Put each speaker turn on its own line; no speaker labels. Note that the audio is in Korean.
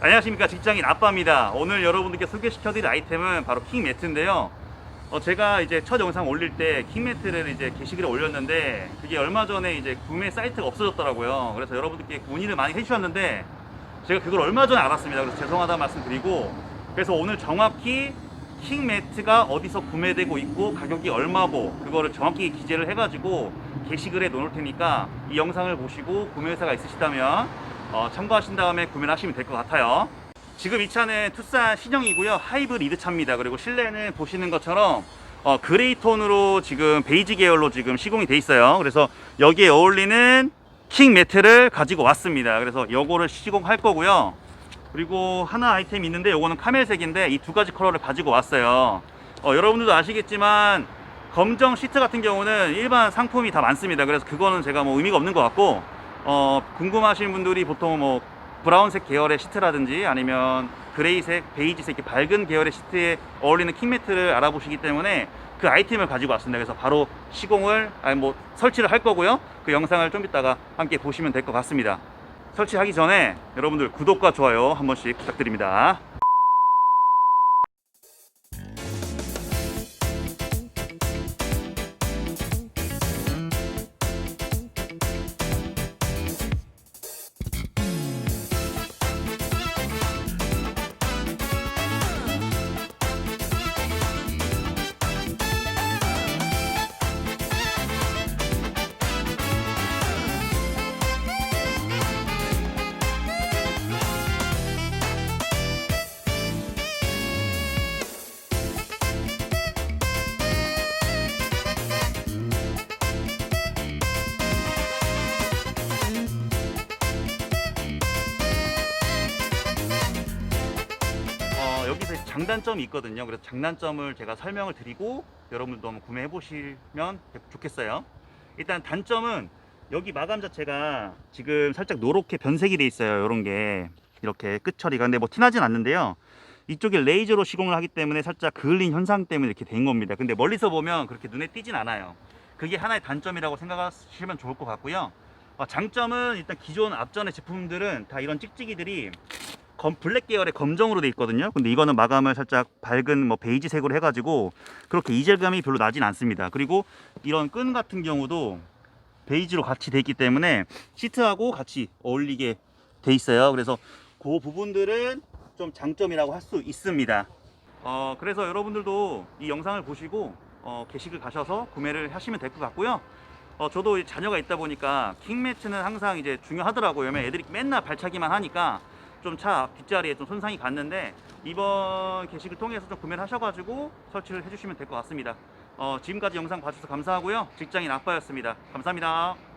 안녕하십니까. 직장인 아빠입니다. 오늘 여러분들께 소개시켜 드릴 아이템은 바로 킹매트인데요. 어, 제가 이제 첫 영상 올릴 때 킹매트를 이제 게시글에 올렸는데 그게 얼마 전에 이제 구매 사이트가 없어졌더라고요. 그래서 여러분들께 문의를 많이 해주셨는데 제가 그걸 얼마 전에 알았습니다. 그래서 죄송하다 말씀드리고 그래서 오늘 정확히 킹 매트가 어디서 구매되고 있고 가격이 얼마고 그거를 정확히 기재를 해가지고 게시글에 놓을 테니까 이 영상을 보시고 구매 의사가 있으시다면 어, 참고하신 다음에 구매를 하시면 될 것 같아요. 지금 이 차는 투싼 신형이고요. 하이브리드 차입니다. 그리고 실내는 보시는 것처럼 어, 그레이 톤으로 지금 베이지 계열로 지금 시공이 돼 있어요. 그래서 여기에 어울리는 킹 매트를 가지고 왔습니다. 그래서 요거를 시공할 거고요. 그리고 하나 아이템이 있는데 요거는 카멜색인데 이 두 가지 컬러를 가지고 왔어요. 어, 여러분들도 아시겠지만 검정 시트 같은 경우는 일반 상품이 다 많습니다. 그래서 그거는 제가 뭐 의미가 없는 것 같고 어, 궁금하신 분들이 보통 뭐 브라운색 계열의 시트라든지 아니면 그레이색, 베이지색 이렇게 밝은 계열의 시트에 어울리는 킹매트를 알아보시기 때문에 그 아이템을 가지고 왔습니다. 그래서 바로 시공을 아니 뭐 설치를 할 거고요. 그 영상을 좀 이따가 함께 보시면 될 것 같습니다. 설치하기 전에 여러분들 구독과 좋아요 한 번씩 부탁드립니다. 어, 여기서 장단점이 있거든요. 그래서 장단점을 제가 설명을 드리고 여러분들도 한번 구매해 보시면 좋겠어요. 일단 단점은 여기 마감 자체가 지금 살짝 노랗게 변색이 돼 있어요. 이런 게 이렇게 끝 처리가 근데 뭐 티나진 않는데요. 이쪽에 레이저로 시공을 하기 때문에 살짝 그을린 현상 때문에 이렇게 된 겁니다. 근데 멀리서 보면 그렇게 눈에 띄진 않아요. 그게 하나의 단점이라고 생각하시면 좋을 것 같고요. 어, 장점은 일단 기존 앞전의 제품들은 다 이런 찍찍이들이 검 블랙 계열의 검정으로 돼 있거든요. 근데 이거는 마감을 살짝 밝은 뭐 베이지색으로 해가지고 그렇게 이질감이 별로 나진 않습니다. 그리고 이런 끈 같은 경우도 베이지로 같이 돼 있기 때문에 시트하고 같이 어울리게 돼 있어요. 그래서 그 부분들은 좀 장점이라고 할 수 있습니다. 어, 그래서 여러분들도 이 영상을 보시고 어, 게시글 가셔서 구매를 하시면 될 것 같고요. 어, 저도 자녀가 있다 보니까 킹매트는 항상 이제 중요하더라고요. 애들이 맨날 발차기만 하니까 좀 차 뒷자리에 좀 손상이 갔는데 이번 게시글 통해서 좀 구매를 하셔가지고 설치를 해주시면 될 것 같습니다. 어, 지금까지 영상 봐주셔서 감사하고요. 직장인 아빠였습니다. 감사합니다.